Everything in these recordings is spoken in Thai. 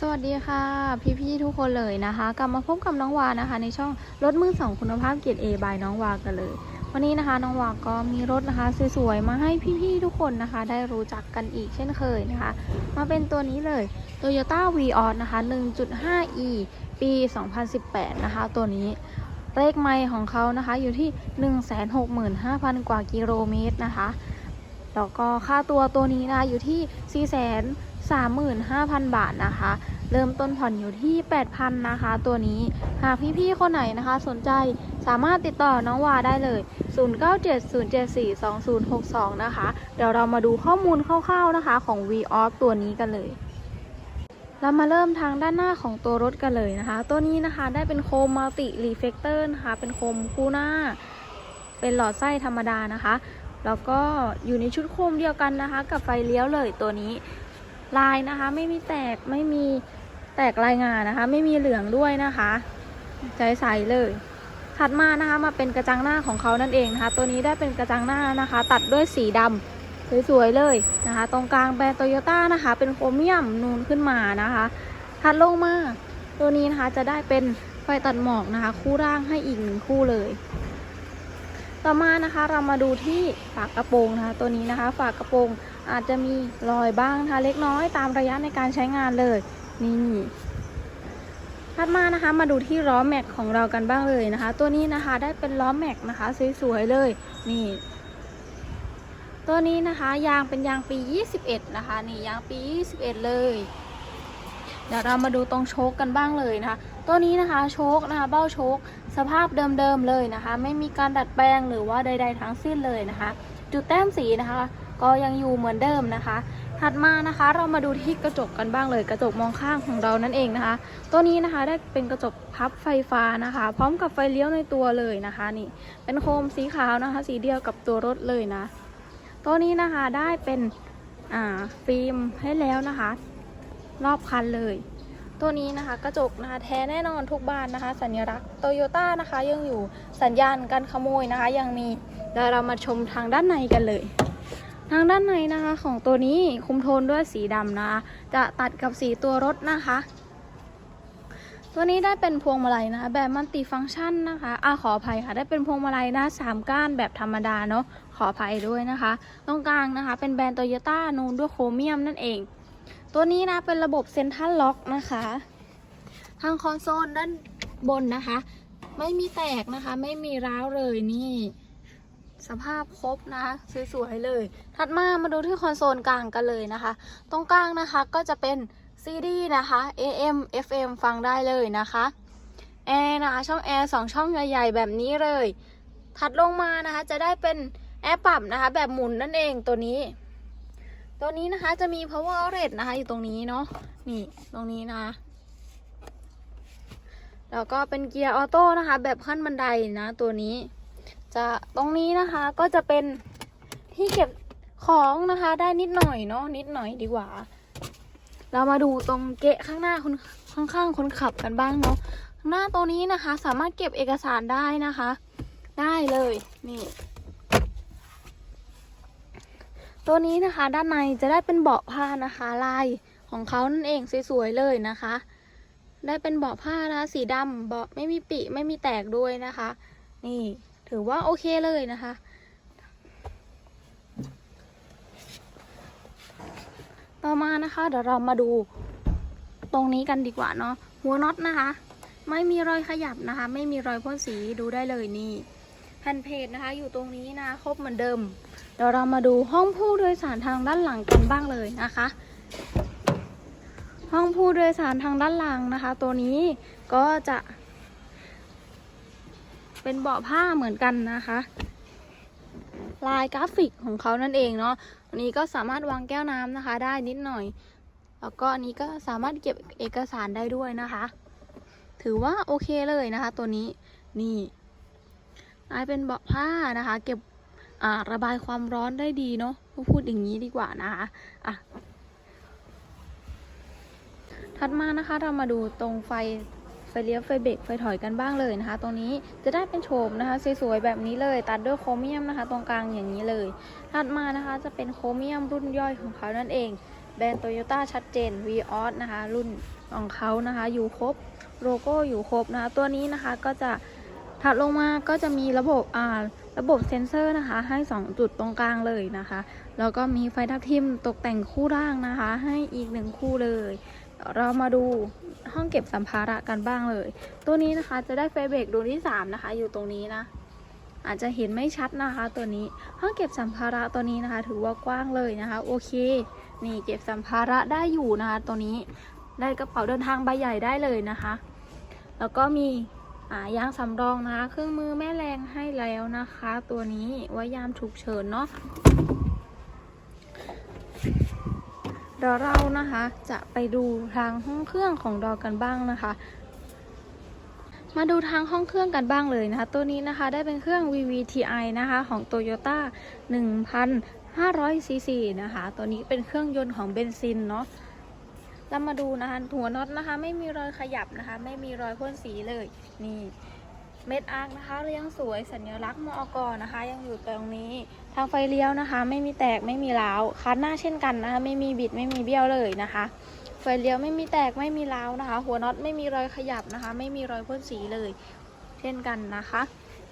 สวัสดีค่ะ พี่ๆทุกคนเลยนะคะ กลับมาพบกับน้องวานะคะ ในช่องรถมือสองคุณภาพเกียรติเอบายน้องวากันเลย วันนี้นะคะน้องวาก็มีรถนะคะสวยๆมาให้พี่ๆทุกคนนะคะ ได้รู้จักกันอีกเช่นเคยนะคะ มาเป็นตัวนี้เลย Toyota v ีออนะคะ 1.5e ปี 2018 นะคะ ตัวนี้เลขไมล์ของเขานะคะอยู่ที่ 165,000 กว่ากิโลเมตรนะคะแล้วก็ค่าตัวตัวนี้นะคะอยู่ที่4 3 5 0 0 0 บาทนะคะ เริ่มต้นผ่อนอยู่ที่ 8,000 นะคะ ตัวนี้หากพี่ๆคนไหนนะคะ สนใจสามารถติดต่อน้องวาได้เลย 0970742062 นะคะ เดี๋ยวเรามาดูข้อมูลคร่าวๆนะคะของ v o f ตัวนี้กันเลยเรามาเริ่มทางด้านหน้าของตัวรถกันเลยนะคะ ตัวนี้นะคะได้เป็นโคมมัลติรีเฟกเตอร์นะคะ เป็นโคมคู่หน้า เป็นหลอดไส้ธรรมดานะคะ แล้วก็อยู่ในชุดโคมเดียวกันนะคะ กับไฟเลี้ยวเลยตัวนี้ ลายนะคะ ไม่มีแตกไม่มีแตกรายงานนะคะ ไม่มีเหลืองด้วยนะคะ ใจใสเลย ถัดมานะคะมาเป็นกระจังหน้าของเขานั่นเองนะคะ ตัวนี้ได้เป็นกระจังหน้านะคะ ตัดด้วยสีดำสวยๆเลยนะคะ ตรงกลางแบรนด์โตโยต้านะคะ เป็นโครเมียมนูนขึ้นมานะคะถัดลงมาตัวนี้นะคะจะได้เป็นไฟตัดหมอกนะคะ คู่ร่างให้อีกหนึ่งคู่เลย ต่อมานะคะเรามาดูที่ฝากระโปรงนะคะ ตัวนี้นะคะ ฝากระโปรง อาจจะมีรอยบ้างนะคะเล็กน้อยตามระยะในการใช้งานเลยนี่ถัดมานะคะมาดูที่ล้อแม็กของเรากันบ้างเลยนะคะ ตัวนี้นะคะได้เป็นล้อแม็กนะคะสวยๆเลยนี่ ตัวนี้นะคะยางเป็นยางปี 21 นะคะนี่ยางปี 21 เลยเดี๋ยวเรามาดูตรงโชคกันบ้างเลยนะคะ ตัวนี้นะคะโชคนะคะเบ้าโชคสภาพเดิมๆเลยนะคะ ไม่มีการดัดแปลงหรือว่าใด ๆ ทั้งสิ้นเลยนะคะ จุดแต้มสีนะคะ ก็ยังอยู่เหมือนเดิมนะคะ ถัดมานะคะเรามาดูที่กระจกกันบ้างเลย กระจกมองข้างของเรานั่นเองนะคะ ตัวนี้นะคะได้เป็นกระจกพับไฟฟ้านะคะ พร้อมกับไฟเลี้ยวในตัวเลยนะคะนี่ เป็นโคมสีขาวนะคะ สีเดียวกับตัวรถเลยนะ ตัวนี้นะคะได้เป็นอ่าฟิล์มให้แล้วนะคะ รอบคันเลย ตัวนี้นะคะกระจกนะคะแท้แน่นอนทุกบ้านนะคะ สัญลักษณ์โตโยต้านะคะยังอยู่สัญญาณการขโมยนะคะ ยังมีเดี๋ยวเรามาชมทางด้านในกันเลย ทางด้านในนะคะของตัวนี้คุมโทนด้วยสีดำนะคะจะตัดกับสีตัวรถนะคะ ตัวนี้ได้เป็นพวงมาลัยนะคะแบบมัลติฟังก์ชันนะคะอ่าขออภัยค่ะ ได้เป็นพวงมาลัยนะสามก้านแบบธรรมดาเนาะขออภัยด้วยนะคะ ตรงกลางนะคะ เป็นแบรนด์โตโยต้านูนด้วยโครเมียมนั่นเอง ตัวนี้นะเป็นระบบเซ็นทรัลล็อกนะคะ ทางคอนโซลด้านบนนะคะ ไม่มีแตกนะคะ ไม่มีร้าวเลยนี่ สภาพครบนะสวยๆเลย ถัดมามาดูที่คอนโซลกลางกันเลยนะคะ ตรงกลางนะคะก็จะเป็น CD นะคะ AM FM ฟังได้เลยนะคะแอร์นะคะช่องแอร์สองช่องใหญ่ ๆ แบบนี้เลย ถัดลงมานะคะจะได้เป็นแอร์ปรับนะคะ แบบหมุนนั่นเองตัวนี้ ตัวนี้นะคะจะมี power outlet นะคะอยู่ตรงนี้เนาะนี่ตรงนี้นะแล้วก็เป็นเกียร์ออโต้นะคะ แบบขั้นบันไดนะตัวนี้ จะตรงนี้นะคะก็จะเป็นที่เก็บของนะคะได้นิดหน่อยเนาะนิดหน่อยดีกว่า เรามาดูตรงเกะข้างหน้าคนข้างๆคนขับกันบ้างเนาะข้างหน้าตัวนี้นะคะ สามารถเก็บเอกสารได้นะคะ ได้เลยนี่ ตัวนี้นะคะด้านในจะได้เป็นเบาะผ้านะคะลายของเขานั่นเองสวยๆเลยนะคะ ได้เป็นเบาะผ้านะะสีดำเบาะไม่มีปีไม่มีแตกด้วยนะคะ นี่ ถือว่าโอเคเลยนะคะ ต่อมานะคะ เดี๋ยวเรามาดูตรงนี้กันดีกว่าเนาะหัวน็อตนะคะ ไม่มีรอยขยับนะคะ ไม่มีรอยพ่นสีดูได้เลยนี่แผ่นเพจนะคะ อยู่ตรงนี้นะครบเหมือนเดิม เดี๋ยวเรามาดูห้องผู้โดยสารทางด้านหลังกันบ้างเลยนะคะ ห้องผู้โดยสารทางด้านหลังนะคะ ตัวนี้ก็จะ เป็นเบาะผ้าเหมือนกันนะคะ ลายกราฟิกของเขานั่นเองเนาะอันนี้ก็สามารถวางแก้วน้ำนะคะ ได้นิดหน่อย แล้วก็อันนี้ก็สามารถเก็บเอกสารได้ด้วยนะคะ ถือว่าโอเคเลยนะคะ ตัวนี้นี่ลายเป็นเบาะผ้านะคะ เก็บระบายความร้อนได้ดีเนาะพูดอย่างนี้ดีกว่านะคะอะถัดมานะคะเรามาดูตรงไฟ เลี้ยวไฟเบรกไฟถอยกันบ้างเลยนะคะ ตรงนี้จะได้เป็นโฉมนะคะสวยๆแบบนี้เลย ตัดด้วยโครเมียมนะคะ ตรงกลางอย่างนี้เลย ถัดมานะคะจะเป็นโครเมียมรุ่นย่อยของเขานั่นเอง แบรนด์โตโยต้าชัดเจน v ีออสนะคะ รุ่นของเขานะคะ อยู่ครบโลโก้อยู่ครบนะคะ ตัวนี้นะคะก็จะถัดลงมาก็จะมีระบบอ่าระบบเซ็นเซอร์นะคะ ให้ 2 จุดตรงกลางเลยนะคะ แล้วก็มีไฟทับทิมตกแต่งคู่ร่างนะคะ ให้อีกหนึ่งคู่เลย เรามาดูห้องเก็บสัมภาระกันบ้างเลย ตัวนี้นะคะจะได้ไฟเบรกดวงที่ 3 นะคะ อยู่ตรงนี้นะ อาจจะเห็นไม่ชัดนะคะ ตัวนี้ห้องเก็บสัมภาระตัวนี้นะคะ ถือว่ากว้างเลยนะคะ โอเค นี่เก็บสัมภาระได้อยู่นะคะตัวนี้ได้กระเป๋าเดินทางใบใหญ่ได้เลยนะคะ แล้วก็มีายางสำรองนะคะ เครื่องมือแม่แรงให้แล้วนะคะ ตัวนี้ไว้ยามฉุกเฉินเนาะ ดี๋ยวเรานะคะจะไปดูทางห้องเครื่องของเรากันบ้างนะคะ มาดูทางห้องเครื่องกันบ้างเลยนะคะ ตัวนี้นะคะได้เป็นเครื่อง VVTi นะคะของ Toyota 1,500 cc นะคะ ตัวนี้เป็นเครื่องยนต์ของเบนซินเนาะเรามาดูนะคะหัวน็อตนะคะ ไม่มีรอยขยับนะคะ ไม่มีรอยพ่นสีเลยนี่ เม็ดอาร์คนะคะยังสวยสัญลักษณ์มอกนะคะ ยังอยู่ตรงนี้ ทางไฟเลี้ยวนะคะ ไม่มีแตกไม่มีร้าวคันหน้าเช่นกันนะคะ ไม่มีบิดไม่มีเบี้ยวเลยนะคะ ไฟเลี้ยวไม่มีแตกไม่มีร้าวนะคะ หัวน็อตไม่มีรอยขยับนะคะ ไม่มีรอยพ่นสีเลย เช่นกันนะคะ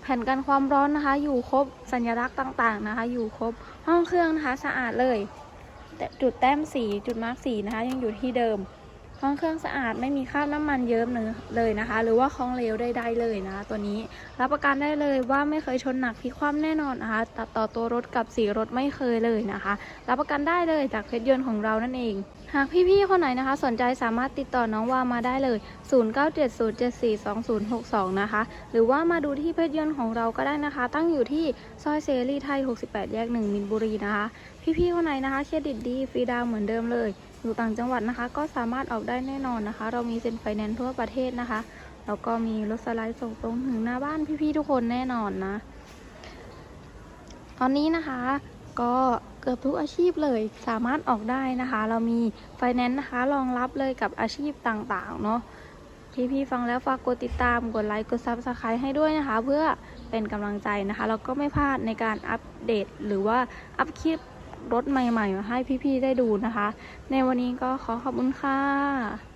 แผ่นกันความร้อนนะคะ อยู่ครบสัญลักษณ์ต่างๆนะคะ อยู่ครบห้องเครื่องนะคะสะอาดเลย แต่จุดแต้มสีจุดมาร์กสีนะคะ ยังอยู่ที่เดิม้องเครื่องสะอาดไม่มีคราบน้ำมันเยิ้มเลยนะคะ หรือว่าคลองเหลวใดๆเลยนะตัวนี้รับประกันได้เลยว่าไม่เคยชนหนักพลิกคว่ำแน่นอนนะคะตัดต่อตัวรถกับสีรถไม่เคยเลยนะคะ รับประกันได้เลยจากเพชรยนต์ของเรานั่นเอง หากพี่ๆคนไหนนะคะ สนใจสามารถติดต่อน้องวามาได้เลย 0970742062 นะคะ หรือว่ามาดูที่เพชรยนต์ของเราก็ได้นะคะ ตั้งอยู่ที่ซอยเสรีไทย 68 แยก 1 มินบุรีนะคะ พี่ๆคนไหนนะคะเครดิตดีฟรีดาวเหมือนเดิมเลย อยู่ต่างจังหวัดนะคะ ก็สามารถออกได้แน่นอนนะคะ เรามีเซ็นไฟแนนซ์ทั่วประเทศนะคะ แล้วก็มีรถสไลด์ส่งตรงถึงหน้าบ้านพี่ๆทุกคนแน่นอนนะ ตอนนี้นะคะก็เกือบทุกอาชีพเลยสามารถออกได้นะคะ เรามีไฟแนนซ์นะคะรองรับเลยกับอาชีพต่างๆเนาะพี่ๆฟังแล้วฝากกดติดตามกดไลค์กดซับสไครต์ให้ด้วยนะคะ เพื่อเป็นกำลังใจนะคะแล้วก็ไม่พลาดในการอัปเดตหรือว่าอัปคลิป รถใหม่ๆมาให้พี่ๆได้ดูนะคะ ในวันนี้ก็ขอขอบคุณค่ะ